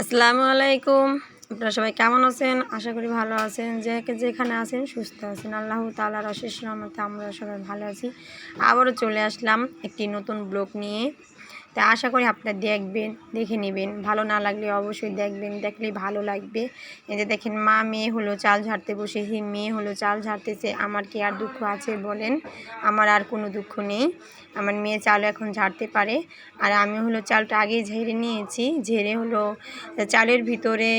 আসসালামু আলাইকুম। আপনারা সবাই কেমন আছেন? আশা করি ভালো আছেন। যে যেখানে আছেন, সুস্থ আছেন। আল্লাহ তালার অশেষ রহমতে আমরা সবাই ভালো আছি। আবারও চলে আসলাম একটি নতুন ব্লগ নিয়ে। তা আশা করি আপনারা দেখবেন দেখে নেবেন। ভালো না লাগলে অবশ্যই দেখবেন দেখলেই ভালো লাগবে। এই যে দেখেন মা মেয়ে হলো চাল ঝাড়তে বসে বসেছি মেয়ে হলো চাল ঝাড়তেছে। আমার কি আর দুঃখ আছে বলেন? আমার আর কোনো দুঃখ নেই। আমার মেয়ে চাল এখন ঝাড়তে পারে। আর আমি হলো চালটা আগেই ঝেড়ে নিয়েছি। ঝেড়ে হলো চালের ভিতরে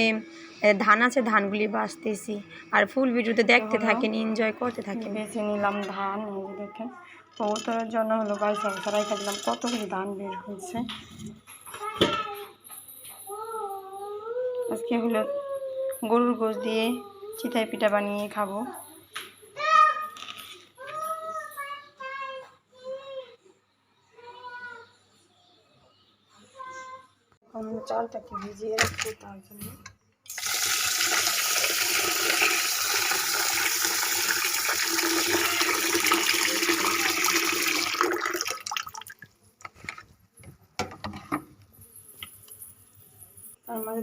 ধান আছে ধানগুলি বাঁচতেছি। আর ফুল ভিডিওতে দেখতে থাকেন এনজয় করতে থাকেন। বেছে নিলাম ধান দেখেন। কবুতরের জন্য হলো বাইসা সারাই দিলাম কতগুলি ধান বের হয়েছে। আজকে হলো গরুর গোশ দিয়ে চিতাই পিঠা বানিয়ে খাব। এখন চালটাকে ভিজিয়ে রাখব তার জন্য।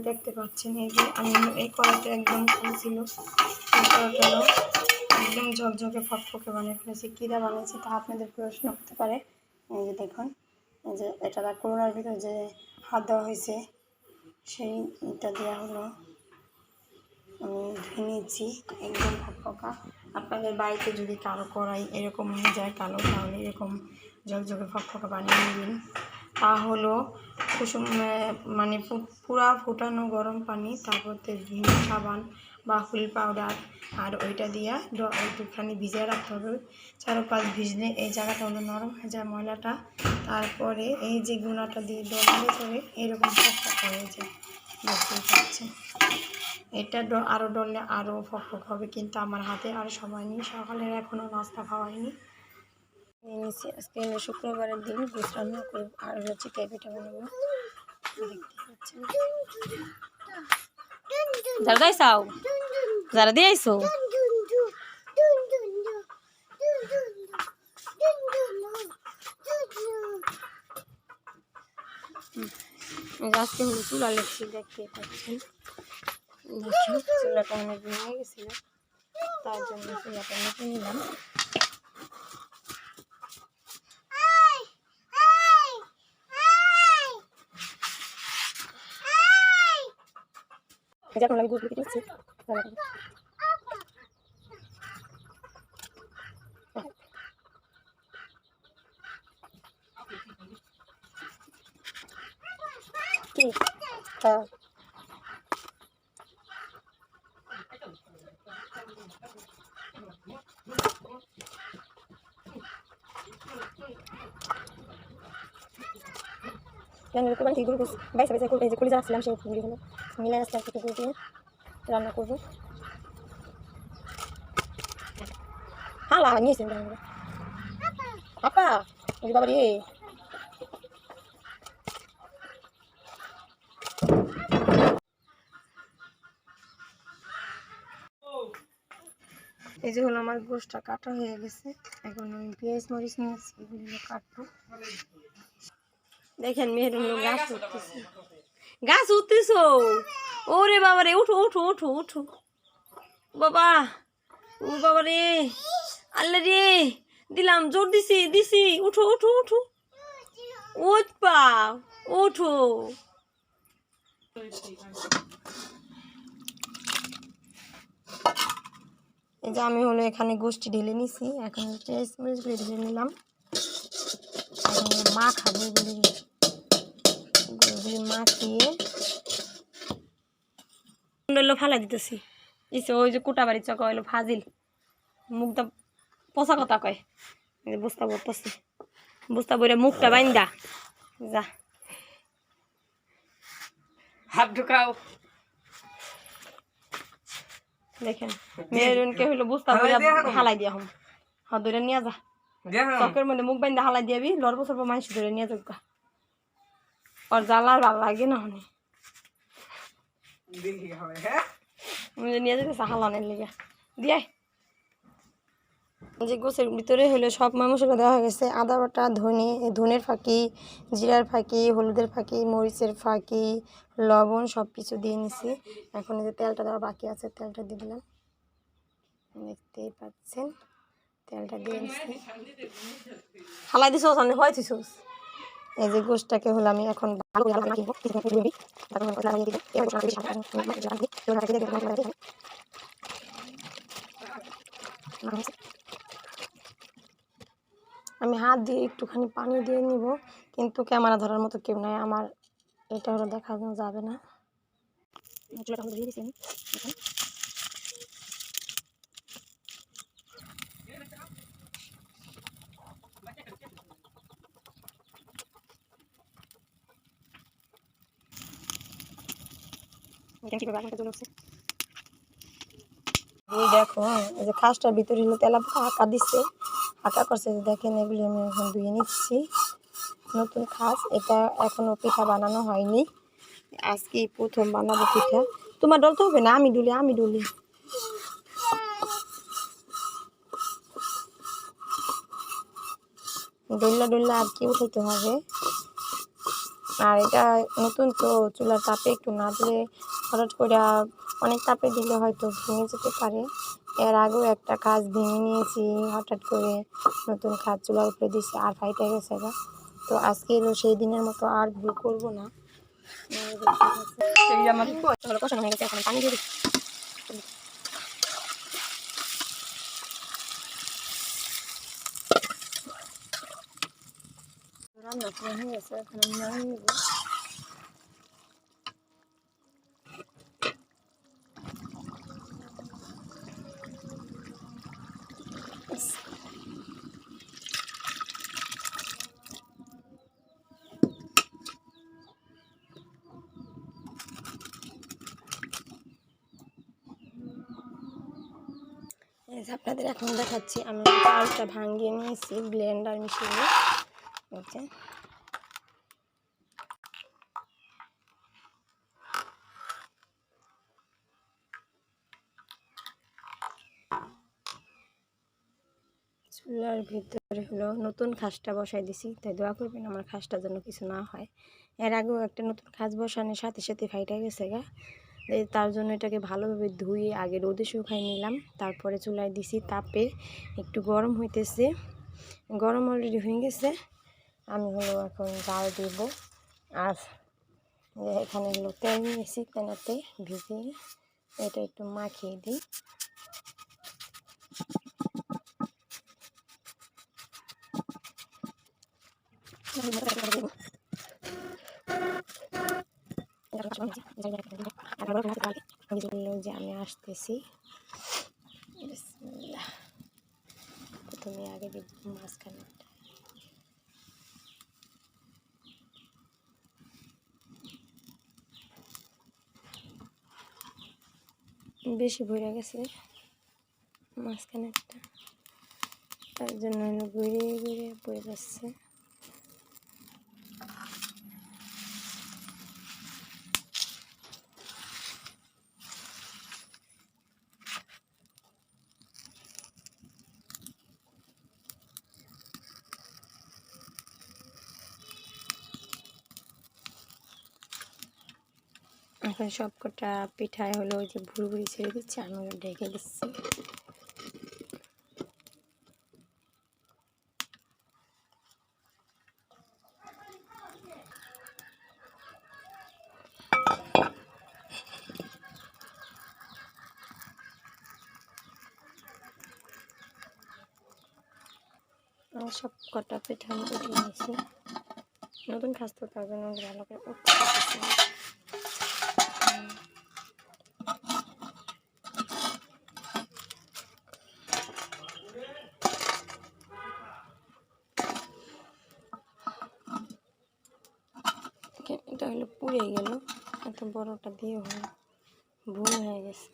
দেখতে পাচ্ছেন এই যে, আমি এই কড়াইটা একদম খুলছিল। এই কড়াইটা একদম ঝকঝকে ফকফকে বানিয়ে ফেলেছি। কীরা বানিয়েছি তা আপনাদের প্রশ্ন হতে পারে। এই যে দেখুন, এই যে এটা করোনার ভিতরে যে হাত দেওয়া হয়েছে সেই এটা দেওয়া হলো। আমি ধুয়ে নিয়েছি একদম ফকফকা। আপনাদের বাড়িতে যদি কারও কড়াই এরকম হয়ে যায় কালো তাহলে এরকম ঝকঝকে ফকফকা বানিয়ে নেবেন। তা হলো কুসুম মানে পুরা ফুটানো গরম পানি, তারপর ভিম সাবান বা হুইল পাউডার আর ওইটা দিয়া একটুখানি ভিজিয়ে রাখতে হবে। চারোপাশ ভিজলে এই জায়গাটা হলো নরম হয়ে যায় ময়লাটা। তারপরে এই যে গুঁড়াটা দিয়ে ডলে করে এরকম ফকফকা হয়ে যায়। পাচ্ছেন। এটা আরও ডললে আরও ফকফক হবে, কিন্তু আমার হাতে আর সময় নেই। সকালের এখনও নাস্তা খাওয়াইনি নিয়ে নিচ্ছি আজকে শুক্রবারের দিন গোস রান্না করব। আর হচ্ছে পিঠা বানাবো? দেখতে পাচ্ছেন হলো চুলা লেগছি দেখতে পাচ্ছেন। চুলাটা অনেক গেছিল। তার জন্য চুলাটা নিলাম। যখন আমি গুজলি কেটেছি কি? হ্যাঁ কেন এরকম ঠিক করে বাইসা বাইসা করে এই যে কলিজা রাখছিলাম সেই ফুলগুলি হলো মিলে একটু করে দিয়ে রান্না করব। হালা নিয়েছেন বাবা রে। এই যে হলো আমার গোষ্ঠটা কাটা হয়ে গেছে। এখন আমি পেঁয়াজ, মরিচ নিয়েছি এগুলো কাটবো। দেখেন মেয়ের গাছ উঠতেছে গাছ উঠতেছো? ওরে বাবা রে উঠো উঠো উঠো উঠো। বাবা, ও বাবা রে আল্লাহ রে, দিলাম, জোর দিছি দিছি, উঠো উঠো উঠো। উঠ পা উঠো এই যে আমি হলো এখানে গোষ্ঠী ঢেলে নিছি, এখন মরিচগুলো ঢেলে নিলাম। মা খাব এগুলি এগুলি মাখিয়ে ফালাই দিতেছি। ইসে ওই যে কুটা বাড়ি চকা হইল ফাজিল। মুখটা পচা কথা কয়। বস্তা বলতেছি বস্তা বইরে মুখটা বাইন্দা। যা। হাত ঢুকাও। দেখেন মেরুনকে হইল বস্তা বইরা হালাই দিয়া হম হ্যাঁ ধরে নিয়ে যা। চকের মধ্যে মুখ বাইন্দা হালাই দিয়াবি লড়ব সর্ব মানুষ ধরে নিয়ে যাব ওর জ্বালার ভালো লাগে না দেখি হবে হ্যাঁ? নিয়ে যেতেছে হালানের লিগে। দিয়ে যে গোছের ভিতরে হলো সব মশলা দেওয়া হয়ে গেছে। আদা বাটা ধনে ধনের ফাঁকি জিরার ফাঁকি হলুদের ফাঁকি মরিচের ফাঁকি লবণ সব কিছু দিয়ে নিছি। এখন এই যে তেলটা দেওয়া বাকি আছে তেলটা দিয়ে দিলাম। দেখতেই পাচ্ছেন তেলটা দিয়ে নিছি। হালাই দিছ সামনে হয় দিছ এই যে গোষ্ঠটাকে হলো আমি এখন। আমি হাত দিয়ে একটুখানি পানি দিয়ে নিব, কিন্তু ক্যামেরা ধরার মতো কেউ নাই। আমার এটা হলো দেখানো যাবে না। দেখো যে খাসটার ভিতরে হলো তেলা দিচ্ছে করছে দেখেন এগুলি আমি এখন ধুয়ে নিচ্ছি। নতুন খাস, এটা এখনও পিঠা বানানো হয়নি। আজকে প্রথম বানাবো পিঠা। তোমার ডলতে হবে না? আমি ডুলি আমি ডুলি। ডল্লা ডল্লা আর কি উঠাইতে হবে? আর এটা নতুন তো, চুলার তাপে একটু না দিলে হঠাৎ করে অনেক তাপে দিলে হয়তো ভেঙে যেতে পারে। এর আগেও একটা কাজ ভেঙে নিয়েছি হঠাৎ করে নতুন কাজ চুলার উপরে দিয়েছি আর ফাইটে গেছে তো আজকে এলো সেই দিনের মতো আর ভুল করব না। আমার কষানো হয়ে গেছে এখন পানি দিয়ে রান্না করা গেছে এখন আমি নামিয়ে যে আপনাদের এখন দেখাচ্ছি, আমি চালটা ভাঙিয়ে নিয়েছি ব্লেন্ডার মেশিনে যে। চুলার ভিতরে হলো নতুন খাসটা বসাই দিছি, তাই দোয়া করবেন আমার খাসটা যেন কিছু না হয়। এর আগেও একটা নতুন খাস বসানোর সাথে সাথে ফাইটা গেছে গা। তার জন্য এটাকে ভালোভাবে ধুয়ে আগে রোদে শুকাই নিলাম। তারপরে চুলায় দিছি তাপে। একটু গরম হইতেছে। গরম অলরেডি হয়ে গেছে। আমি হলো এখন জাল দেব। আর এখানে হলো তেল নিয়েছি তেনাতে ভিজিয়ে। এটা একটু মাখিয়ে দিই। যে আমি আসতেছি। প্রথমে আগে দিব মাঝখানে বেশি ভরে গেছে মাঝখানে একটা তার জন্য ঘুরে ঘুরে পড়ে যাচ্ছে এখন সব কটা পিঠায় হলো ওই যে ভুড়ি ছেড়ে দিচ্ছে আমি ঢেকে দিচ্ছি। সব কটা পিঠা আমি নিয়েছি নতুন খাস তো তার জন্য ভালো করে উঠতে দিচ্ছি দেখেন, এটা হলো পুড়ে গেল এত বড়টা দিয়ে হলো ভুল হয়ে গেছে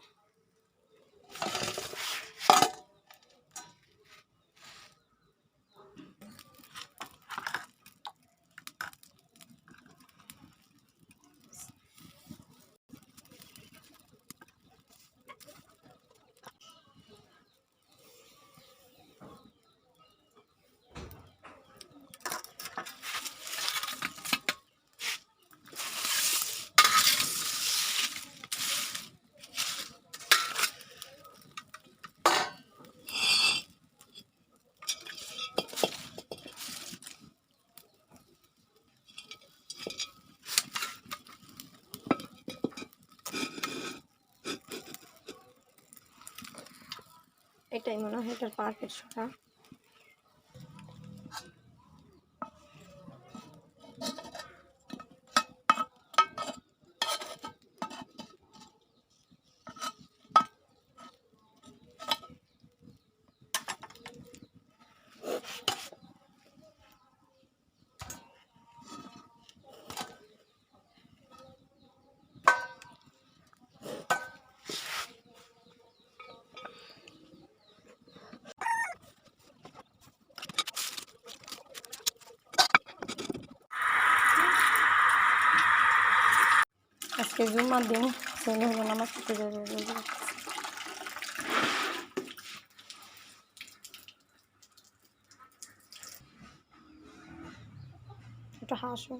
এটাই মনে হয় এটার পারফেক্ট শোটা আজকে জুম্মার দিন ছেলে হলো নামাজ পড়তে রাখতেছে। একটু হাসো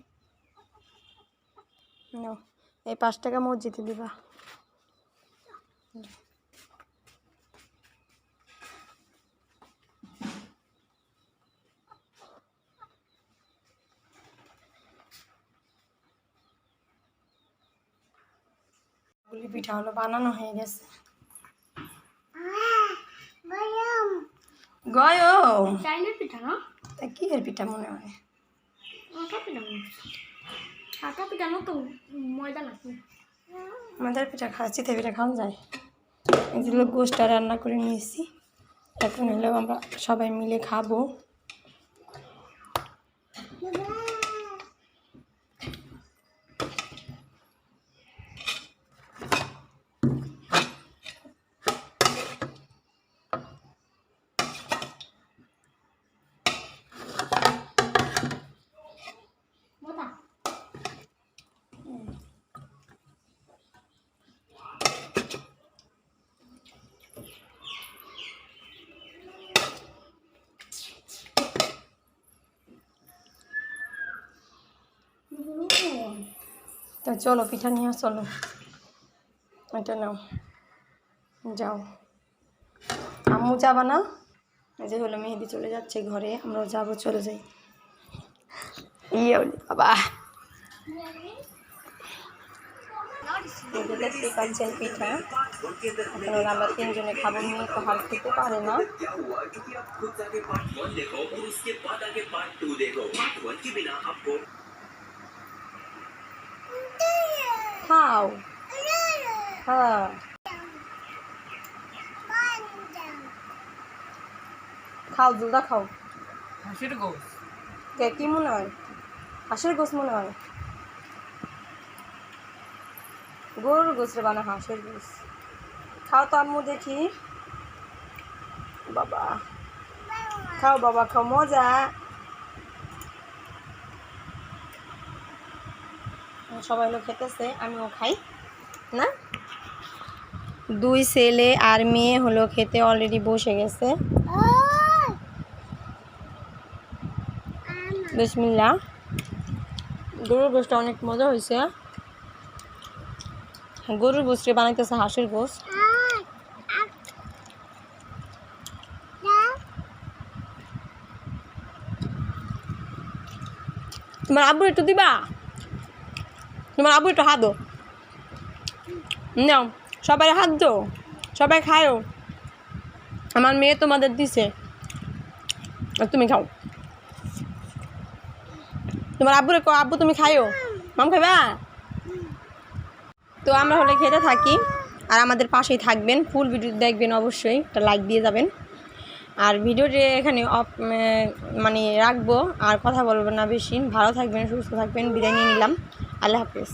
এই পাঁচ টাকা মসজিদে দিবা গুলি পিঠা হলো বানানো হয়ে গেছে। গয়ম। পিঠা না? তা কি এর পিঠা মনে হয়? আটা পিঠা মনে আটা পিঠা নতুন ময়দা নাকি আমাদের পিঠা খাওয়া চিতে পিঠা খাওয়া যায়। এগুলো গোষ্ঠটা রান্না করে নিয়েছি। এখন হলেও আমরা সবাই মিলে খাব মোটা তো চলো, পিঠা নিয়ে চলো। এটা নাও। যাও। আম্মু যাবা না? যে হলো, মেহেদি চলে যাচ্ছে ঘরে, আমরাও যাব, চলে যাই। ইয়ে বাবা। দেখতে পিঠা। এখন আমরা তিনজনে খাব নিয়ে তো হাল খেতে পারে না। খাও হ্যাঁ খাও দুধা খাও। হাসির গোস কে কি মনে হয়? হাঁসের গোস মনে হয়? গরুর গোস রে বানা হাঁসের গোস খাও তো আম্মু দেখি। বাবা। খাও বাবা খাও মজা। সবাই লোক খেতেছে, আমিও খাই, না? দুই ছেলে আর মেয়ে হলো খেতে অলরেডি বসে গেছে। বিসমিল্লা গরুর গোষ্ঠটা অনেক মজা হয়েছে। গরুর গোষ্ঠে বানাইতেছে হাঁসের গোস তোমার আব্বু একটু দিবা? তোমার আব্বু একটু হাত নাও, সবাই হাত দো সবাই খায়ও আমার মেয়ে তোমাদের দিছে। আর তুমি খাও। তোমার আব্বুরে কো আব্বু, তুমি খাইও মাম খাইবা? তো আমরা হলে খেতে থাকি। আর আমাদের পাশেই থাকবেন। ফুল ভিডিও দেখবেন অবশ্যই। একটা লাইক দিয়ে যাবেন। আর ভিডিওটি এখানে অফ মানে রাখব আর কথা বলব না বেশি। ভালো থাকবেন, সুস্থ থাকবেন। বিদায় নিয়ে নিলাম। আল্লাহ হাফিজ।